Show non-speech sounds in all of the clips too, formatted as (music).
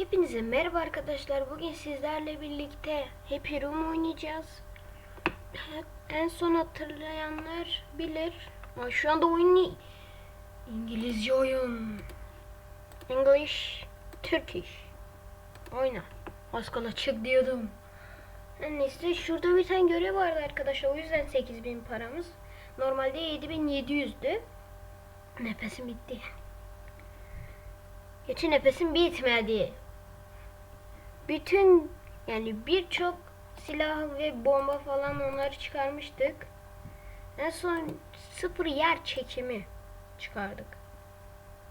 Hepinize merhaba arkadaşlar. Bugün sizlerle birlikte Happy Room oynayacağız. En son hatırlayanlar bilir. Ama şu anda oyun İngilizce oyun. English, Turkish. Oyna. Az kala çık diyordum. Neyse şurada bir tane görev vardı arkadaşlar. O yüzden 8000 paramız. Normalde 7700'dü. Nefesim bitti. Geçen nefesim bitmedi. Bütün yani birçok silah ve bomba falan onları çıkarmıştık. En son sıfır yer çekimi çıkardık.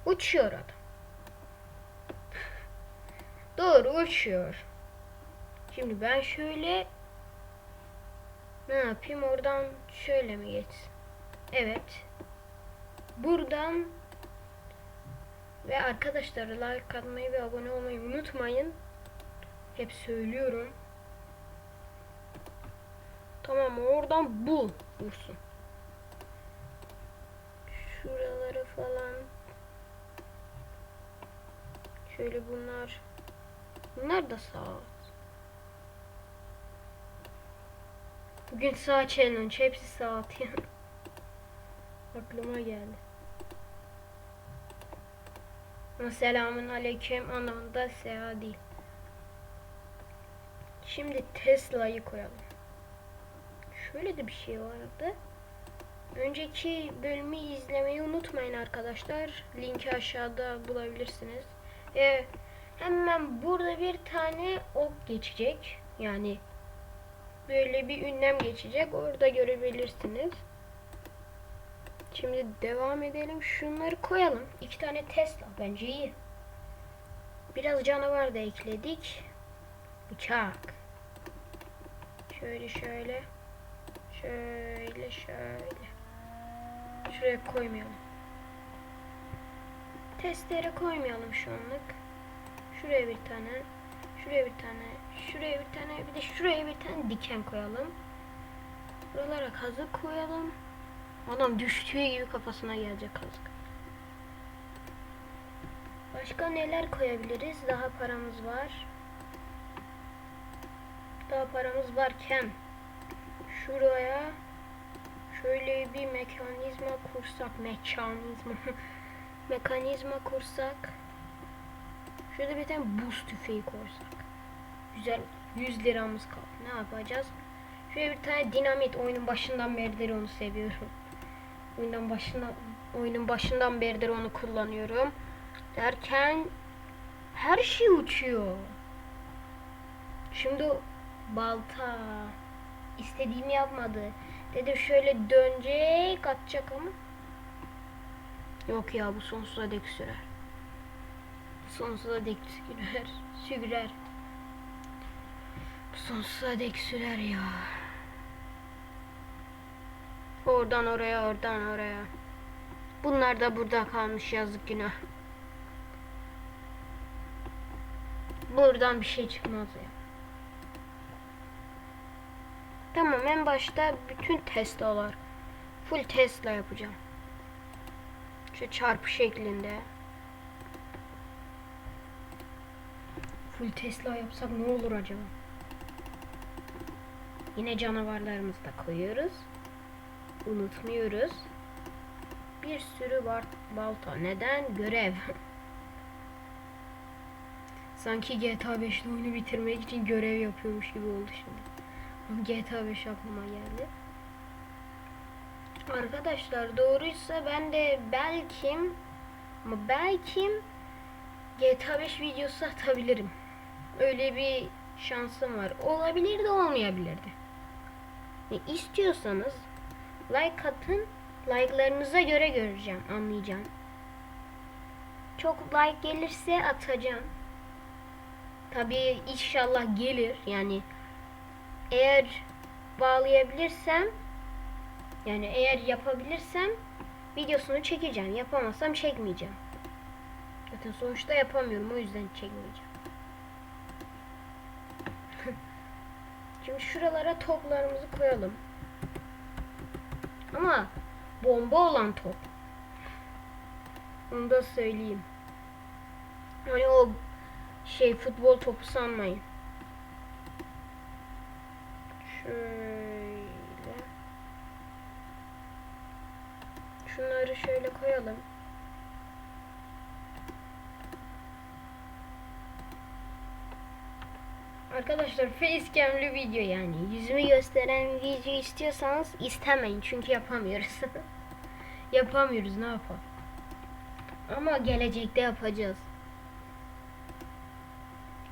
Uçuyor adam. Doğru uçuyor. Şimdi ben şöyle ne yapayım oradan şöyle mi geçsin? Evet. Buradan ve arkadaşlar like atmayı ve abone olmayı unutmayın. Hep söylüyorum. Tamam oradan bul vursun. Şuraları falan. Şöyle bunlar. Bunlar da sağ. Bugün sağ challenge. Hepsi sağ yani. (laughs) Aklıma geldi. Selamun aleyküm anlamında seha değil. Şimdi Tesla'yı koyalım. Şöyle de bir şey vardı. Önceki bölümü izlemeyi unutmayın arkadaşlar. Linki aşağıda bulabilirsiniz. Ve hemen burada bir tane ok geçecek. Yani böyle bir ünlem geçecek. Orada görebilirsiniz. Şimdi devam edelim. Şunları koyalım. İki tane Tesla bence iyi. Biraz canavar da ekledik. Bıçak. Şöyle şöyle. Şöyle şöyle. Şuraya koymayalım. Testere koymayalım şu anlık. Şuraya bir tane. Şuraya bir tane. Şuraya bir tane. Bir de şuraya bir tane diken koyalım. Buralara kazık koyalım. Adam düştüğü gibi kafasına gelecek kazık. Başka neler koyabiliriz? Daha paramız var. Daha paramız varken şuraya şöyle bir mekanizma kursak mekanizma (laughs) mekanizma kursak. Şurada bir tane buz tüfeği koysak. Güzel 100 liramız kaldı. Ne yapacağız? Şöyle bir tane dinamit oyunun başından beridir onu seviyorum. Oyundan başından oyunun başından beridir onu kullanıyorum. Derken her şey uçuyor. Şimdi balta istediğimi yapmadı dedim şöyle dönecek atacak ama yok ya bu sonsuza dek sürer sonsuza dek sürer sürer bu sonsuza dek sürer ya Oradan oraya, oradan oraya. Bunlar da burada kalmış yazık günah. Buradan bir şey çıkmaz ya. Tamam en başta bütün Tesla'lar. Full Tesla yapacağım. Şu çarpı şeklinde. Full Tesla yapsak ne olur acaba? Yine canavarlarımızı da koyuyoruz unutmuyoruz. Bir sürü balta. Neden? Görev. (laughs) Sanki GTA 5'te oyunu bitirmek için görev yapıyormuş gibi oldu şimdi. GTA 5 aklıma geldi. Arkadaşlar doğruysa ben de belki ama belki GTA 5 videosu atabilirim. Öyle bir şansım var. Olabilir de olmayabilir de. Ne istiyorsanız Like atın. Like'larınıza göre göreceğim, anlayacağım. Çok like gelirse atacağım. Tabii inşallah gelir. Yani eğer bağlayabilirsem yani eğer yapabilirsem videosunu çekeceğim. Yapamazsam çekmeyeceğim. Zaten sonuçta yapamıyorum o yüzden çekmeyeceğim. (laughs) Şimdi şuralara toplarımızı koyalım. Ama bomba olan top. Onu da söyleyeyim. Hani o Şey futbol topu sanmayın. Şöyle. Şunları şöyle koyalım. Arkadaşlar facecam'li video yani yüzümü gösteren video istiyorsanız istemeyin çünkü yapamıyoruz. (laughs) yapamıyoruz ne yapalım. Ama gelecekte yapacağız.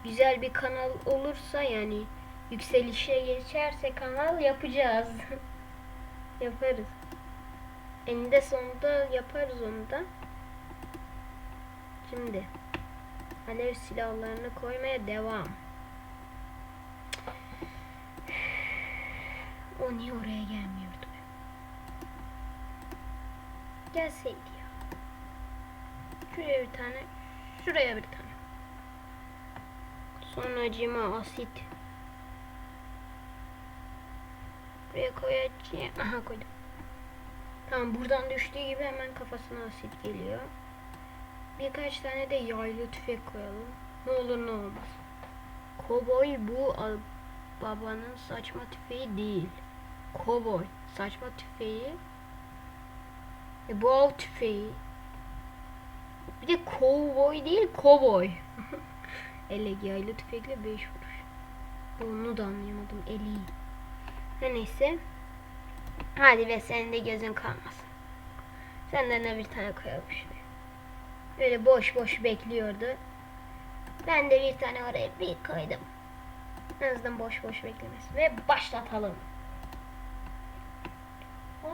Güzel bir kanal olursa yani yükselişe geçerse kanal yapacağız. (laughs) Yaparız. Eninde sonunda yaparız onu da. Şimdi alev silahlarını koymaya devam. (sighs) O niye oraya gelmiyordu? Gelseydi ya. Şuraya bir tane, şuraya bir tane. Sonra cima asit. Buraya koyacağım. Aha koydum. Tamam buradan düştüğü gibi hemen kafasına asit geliyor. Birkaç tane de yaylı tüfek koyalım. Ne olur ne olmaz. Koboy bu babanın saçma tüfeği değil. Koboy saçma tüfeği. E, bu av tüfeği. Bir de kovboy değil koboy. (laughs) Ele yaylı tüfekle 5 vuruş. Onu da anlayamadım. Eli. Her neyse. Hadi ve senin de gözün kalmasın. Senden de bir tane koyalım şuraya. Öyle boş boş bekliyordu. Ben de bir tane oraya bir koydum. En azından boş boş beklemesin. Ve başlatalım. O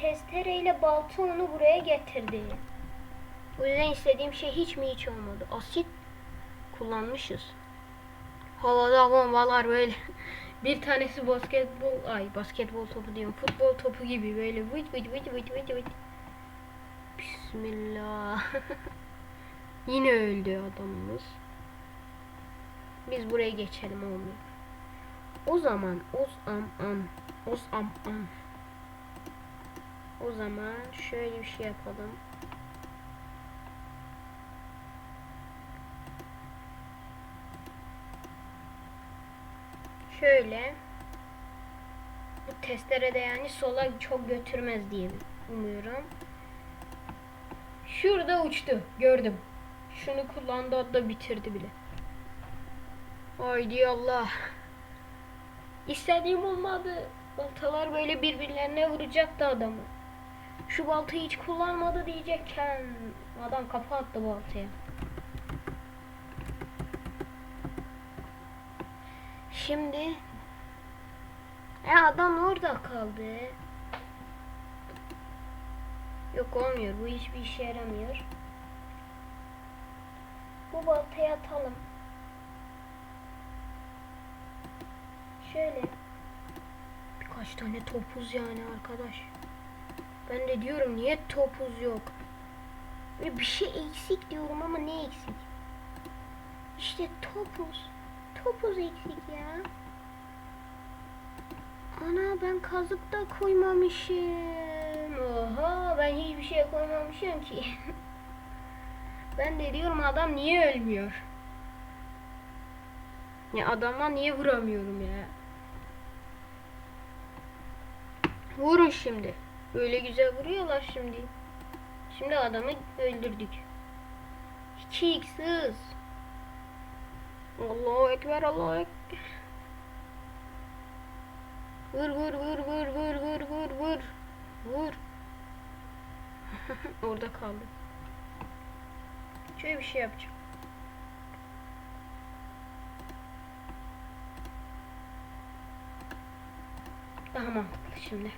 testereyle balta onu buraya getirdi. O yüzden istediğim şey hiç mi hiç olmadı. Asit kullanmışız. Havada bombalar böyle. Bir tanesi basketbol, ay basketbol topu diyorum. Futbol topu gibi böyle vıt vıt vıt vıt vıt vıt. Bismillah. (laughs) Yine öldü adamımız. Biz buraya geçelim olmuyor. O zaman os am am os am am. O zaman şöyle bir şey yapalım. Şöyle. Bu testere de yani sola çok götürmez diye umuyorum. Şurada uçtu. Gördüm. Şunu kullandı hatta bitirdi bile. Haydi Allah. İstediğim olmadı. Baltalar böyle birbirlerine vuracaktı adamı. Şu baltayı hiç kullanmadı diyecekken adam kafa attı baltaya. Şimdi e adam orada kaldı. Yok olmuyor. Bu hiçbir işe yaramıyor. Bu baltayı atalım. Şöyle. Birkaç tane topuz yani arkadaş. Ben de diyorum niye topuz yok? Bir şey eksik diyorum ama ne eksik? İşte topuz. Topuz eksik ya. Ana ben kazık da koymamışım. Oha ben hiçbir şey koymamışım ki. (laughs) ben de diyorum adam niye ölmüyor? Ya adama niye vuramıyorum ya? Vurun şimdi. Böyle güzel vuruyorlar şimdi. Şimdi adamı öldürdük. 2x hız. Allahu Ekber, Allahu Ekber. Vur vur vur vur vur vur vur vur. Vur. (laughs) Orada kaldı. Şöyle bir şey yapacağım. Daha mantıklı şimdi.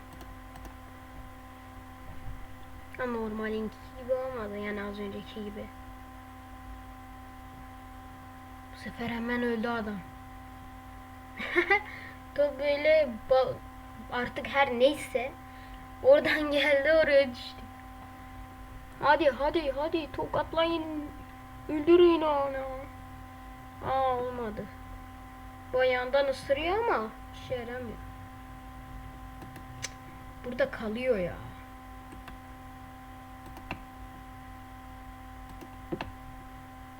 Ha normalinki gibi olmadı yani az önceki gibi. Bu sefer hemen öldü adam. (laughs) Top böyle artık her neyse oradan (laughs) geldi oraya düştü. Hadi hadi hadi tokatlayın. Öldürün onu. Aa olmadı. Bu ayağından ısırıyor ama işe yaramıyor. Burada kalıyor ya.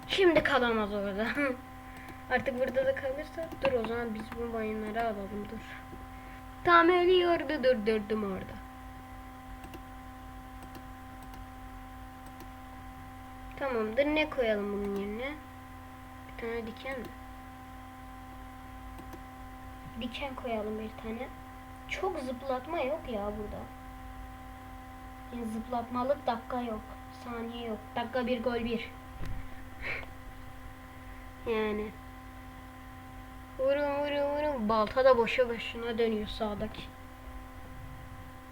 Şimdi kalamaz orada. (laughs) Artık burada da kalırsa dur o zaman biz bu mayınları alalım dur. Tam ölüyordu durdurdum orada. Tamamdır ne koyalım bunun yerine? Bir tane diken mi? Diken koyalım bir tane. Çok zıplatma yok ya burada. Yani zıplatmalık dakika yok. Saniye yok. Dakika bir gol bir. (laughs) yani. Vurun vurun vurun. Balta da boşu boşuna dönüyor sağdaki.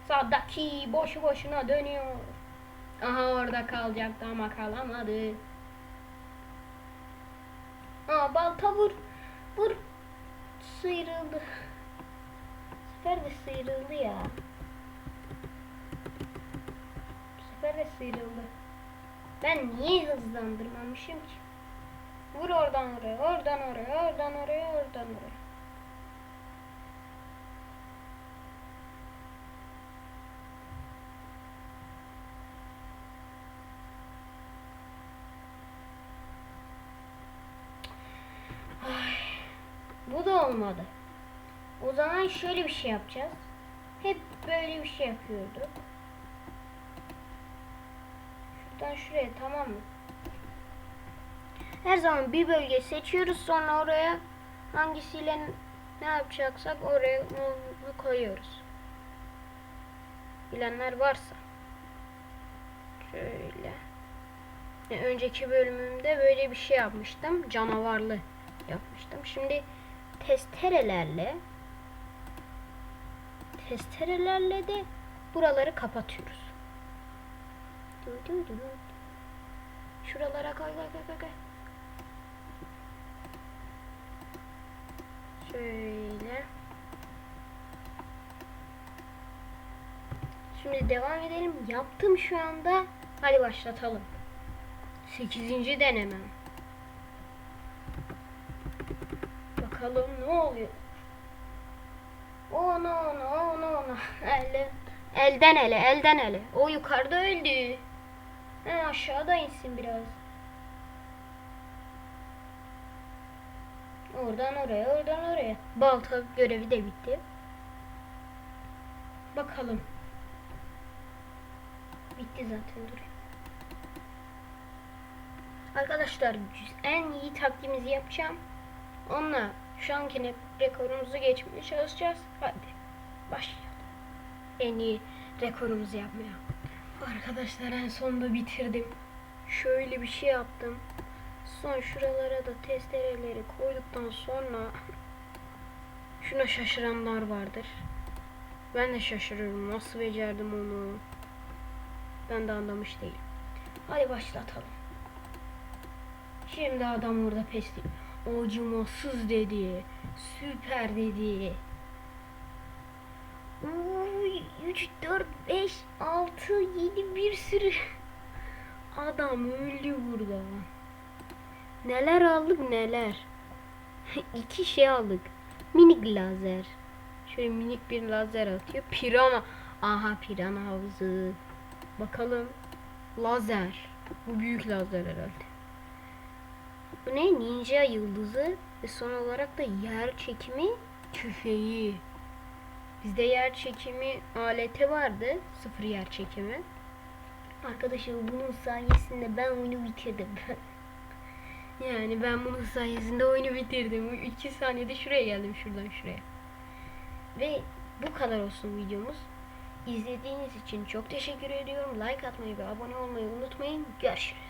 Sağdaki boşu boşuna dönüyor. Aha orada kalacaktı ama kalamadı. Aa balta vur. Vur. Sıyrıldı. Sefer de sıyrıldı ya. Sefer de sıyrıldı. Ben niye hızlandırmamışım ki? Vur oradan oraya, oradan oraya, oradan oraya, oradan oraya. Ay, bu da olmadı. O zaman şöyle bir şey yapacağız. Hep böyle bir şey yapıyorduk. Şuradan şuraya tamam mı? Her zaman bir bölge seçiyoruz sonra oraya hangisiyle ne yapacaksak oraya onu koyuyoruz. Bilenler varsa. Şöyle. Ya önceki bölümümde böyle bir şey yapmıştım. Canavarlı yapmıştım. Şimdi testerelerle testerelerle de buraları kapatıyoruz. Şuralara koy koy koy koy Şöyle. Şimdi devam edelim. Yaptım şu anda. Hadi başlatalım. 8. denemem. Bakalım ne oluyor. Oh no no no no. Elle, elden ele elden ele. O yukarıda öldü. He, aşağıda insin biraz. Oradan oraya, oradan oraya. Balta görevi de bitti. Bakalım. Bitti zaten dur. Arkadaşlar en iyi taktiğimizi yapacağım. Onunla şu anki rekorumuzu geçmeye çalışacağız. Hadi başlayalım. En iyi rekorumuzu yapmaya. Arkadaşlar en sonunda bitirdim. Şöyle bir şey yaptım. Son şuralara da testereleri koyduktan sonra şuna şaşıranlar vardır. Ben de şaşırıyorum. Nasıl becerdim onu? Ben de anlamış değilim. Hadi başlatalım. Şimdi adam orada pes değil. Acımasız dedi. Süper dedi. Uy, 3, 4, 5, 6, 7 bir sürü. (laughs) Adam öldü burada. Neler aldık neler. (laughs) İki şey aldık. Minik lazer. Şöyle minik bir lazer atıyor. Pirana. Aha pirana havuzu. Bakalım. Lazer. Bu büyük lazer herhalde. Bu ne? Ninja yıldızı. Ve son olarak da yer çekimi tüfeği. Bizde yer çekimi aleti vardı. Sıfır yer çekimi. Arkadaşlar bunun sayesinde ben oyunu bitirdim. (laughs) yani ben bunun sayesinde oyunu bitirdim. 2 saniyede şuraya geldim şuradan şuraya. Ve bu kadar olsun videomuz. İzlediğiniz için çok teşekkür ediyorum. Like atmayı ve abone olmayı unutmayın. Görüşürüz.